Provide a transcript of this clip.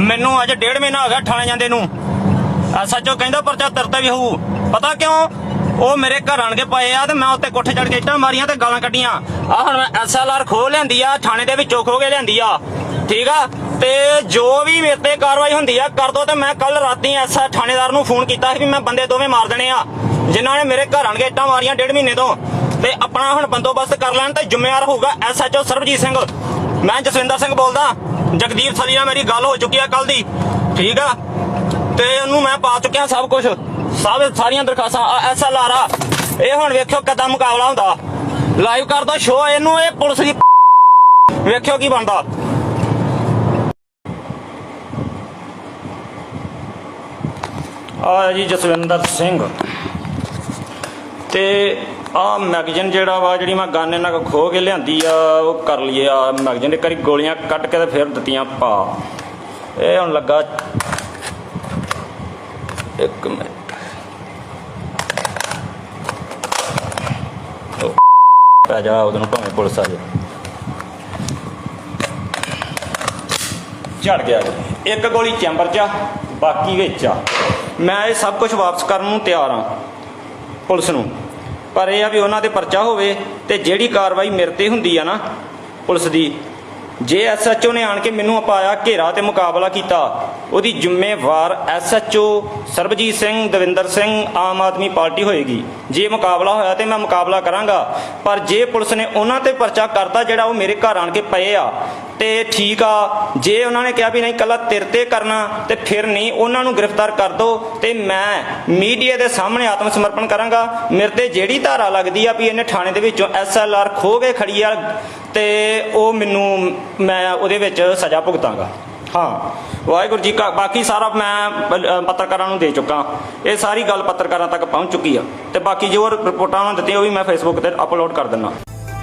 ਮੈਨੂੰ ਅੱਜ ਡੇਢ ਮਹੀਨਾ ਹੋ ਗਿਆ ਥਾਣੇ ਜਾਂਦੇ ਨੂੰ। ਐਸਐਚਓ ਕਹਿੰਦਾ ਪਰਚਾ ਤਰਤਾ ਵੀ ਹੋਊ। ਪਤਾ ਕਿਉਂ? ਉਹ ਮੇਰੇ ਘਰ ਆਣ ਕੇ ਪਏ ਆ ਤੇ ਮੈਂ ਉੱਤੇ ਕੋਠੇ ਚੜ ਕੇ ਇੱਟਾਂ ਮਾਰੀਆਂ ਤੇ ਗਾਲਾਂ ਕੱਢੀਆਂ। ਆ ਹੁਣ ਮੈਂ ਐਸਐਲਆਰ ਖੋ ਲਿਆਂਦੀ ਆ, ਥਾਣੇ ਦੇ ਵਿੱਚੋਂ ਖੋ ਕੇ ਲਿਆਂਦੀ ਆ। ਠੀਕ ਆ? ਤੇ ਜੋ ਵੀ ਮੇਰੇ ਤੇ ਕਾਰਵਾਈ ਹੁੰਦੀ ਆ, ਕਰ ਦੋ ਤੇ ਮੈਂ ਕੱਲ ਰਾਤੀ ਐਸਾ ਥਾਣੇਦਾਰ ਨੂੰ ਫੋਨ ਕੀਤਾ ਸੀ ਵੀ ਮੈਂ ਬੰਦੇ ਦੋਵੇਂ ਮਾਰ ਦੇਣੇ ਆ। ਜਿਨ੍ਹਾਂ ਨੇ ਮੇਰੇ ਘਰ ਆਣ ਕੇ ਇੱਟਾਂ ਮਾਰੀਆਂ ਡੇਢ ਮਹੀਨੇ ਤੋਂ। ਤੇ ਆਪਣਾ ਹੁਣ ਬੰਦੋਬਸਤ ਕਰ ਲੈਣ ਤੇ ਜ਼ਿੰਮੇਵਾਰ ਹੋਊਗਾ ਐਸਐਚਓ ਸਰਬਜੀਤ ਸਿੰਘ। ਮੈਂ ਜਸਵਿੰਦਰ ਸਿੰਘ ਬੋਲਦਾ। ਜਗਦੀਪ ਸਲੀ ਨਾਲ ਮੇਰੀ ਗੱਲ ਹੋ ਚੁੱਕੀ ਆ ਕੱਲ ਦੀ। ਠੀਕ ਆ? ਤੇ ਉਹਨੂੰ ਮੈਂ ਪਾ ਚੁੱਕਿਆ ਸਭ ਕੁਝ ਸਭ ਸਾਰੀਆਂ ਦਰਖਾਸਤਾਂ ਐਸਐਲਆਰ ਆ। ਇਹ ਹੁਣ ਵੇਖਿਓ ਕਦਾਂ ਮੁਕਾਬਲਾ ਹੁੰਦਾ। ਲਾਈਵ ਕਰਦਾ ਸ਼ੋਅ ਇਹਨੂੰ ਇਹ ਪੁਲਿਸ ਦੀ ਵੇਖਿਓ ਕੀ ਬਣਦਾ। ਆ ਜੀ ਜਸਵਿੰਦਰ ਸਿੰਘ। ਤੇ ਆ ਮੈਗਜ਼ੀਨ ਜਿਹੜਾ ਵਾ, ਜਿਹੜੀ ਮੈਂ ਗਾਨੇ ਨਾਲ ਖੋ ਕੇ ਲਿਆਂਦੀ ਆ, ਉਹ ਕਰ ਲਈਏ ਆ ਮੈਗਜ਼ੀਨ। ਇੱਕ ਵਾਰੀ ਗੋਲੀਆਂ ਕੱਟ ਕੇ ਤੇ ਫਿਰ ਦਿੱਤੀਆਂ ਪਾ। ਇਹ ਹੁਣ ਲੱਗਾ ਇੱਕ ਮਿੰਟ। ਪੈ ਜਾ ਉਹਨੂੰ ਭਾਵੇਂ ਪੁਲਿਸ ਆ ਜਾਏ। ਝੜ ਗਿਆ ਇੱਕ ਗੋਲੀ ਚੈਂਬਰ 'ਚ ਆ, ਬਾਕੀ ਵਿੱਚ ਆ। ਮੈਂ ਇਹ ਸਭ ਕੁਝ ਵਾਪਸ ਕਰਨ ਨੂੰ ਤਿਆਰ ਆ, ਪੁਲਿਸ ਨੂੰ। ਪਰ ਇਹ ਆ ਵੀ ਉਹਨਾਂ ਤੇ ਪਰਚਾ ਹੋਵੇ ਤੇ ਜਿਹੜੀ ਕਾਰਵਾਈ ਮੇਰੇ ਤੇ ਹੁੰਦੀ ਆ ਨਾ ਪੁਲਿਸ ਦੀ, ਜੇ ਐਸਐਚਓ ਨੇ ਆਣ ਕੇ ਮੈਨੂੰ ਅਪਾਇਆ ਘੇਰਾ ਤੇ ਮੁਕਾਬਲਾ ਕੀਤਾ, ਉਹਦੀ ਜ਼ਿੰਮੇਵਾਰ ਐਸਐਚਓ ਸਰਬਜੀਤ ਸਿੰਘ, ਦਵਿੰਦਰ ਸਿੰਘ ਆਮ ਆਦਮੀ ਪਾਰਟੀ ਹੋਏਗੀ। ਜੇ ਮੁਕਾਬਲਾ ਹੋਇਆ ਤੇ ਮੈਂ ਮੁਕਾਬਲਾ ਕਰਾਂਗਾ, ਪਰ ਜੇ ਪੁਲਿਸ ਨੇ ਉਹਨਾਂ ਤੇ ਪਰਚਾ ਕਰਤਾ ਜਿਹੜਾ ਉਹ ਮੇਰੇ ਘਰ ਆਣ ਕੇ ਪਏ ਆ ਤੇ ਠੀਕ ਆ। ਜੇ ਉਹਨਾਂ ਨੇ ਕਿਹਾ ਵੀ ਨਹੀਂ, ਕੱਲਾ ਤੇਰੇ ਤੇ ਕਰਨਾ, ਤੇ ਫਿਰ ਨਹੀਂ, ਉਹਨਾਂ ਨੂੰ ਗ੍ਰਿਫਤਾਰ ਕਰ ਦੋ। ਤੇ ਮੈਂ ਮੀਡੀਆ ਦੇ ਸਾਹਮਣੇ ਆਤਮ ਸਮਰਪਣ ਕਰਾਂਗਾ। ਮੇਰੇ ਤੇ ਜਿਹੜੀ ਧਾਰਾ ਲੱਗਦੀ ਆ ਵੀ ਇਹਨੇ ਥਾਣੇ ਦੇ ਵਿੱਚੋਂ ਐਸਐਲਆਰ ਖੋ ਕੇ ਖੜੀ ਆ, ਤੇ ਉਹ ਮੈਨੂੰ, ਮੈਂ ਉਹਦੇ ਵਿੱਚ ਸਜ਼ਾ ਭੁਗਤਾਂਗਾ। ਹਾਂ। ਵਾਹਿਗੁਰੂ ਜੀ ਕਾ, ਬਾਕੀ ਸਾਰਾ ਮੈਂ ਪੱਤਰਕਾਰਾਂ ਨੂੰ ਦੇ ਚੁੱਕਾ। ਇਹ ਸਾਰੀ ਗੱਲ ਪੱਤਰਕਾਰਾਂ ਤੱਕ ਪਹੁੰਚ ਚੁੱਕੀ ਆ। ਤੇ ਬਾਕੀ ਜੋ ਰਿਪੋਰਟਾਂ ਉਹਨਾਂ ਦਿੱਤੀਆਂ, ਉਹ ਵੀ ਮੈਂ ਫੇਸਬੁੱਕ ਤੇ ਅਪਲੋਡ ਕਰ ਦਿੰਦਾ।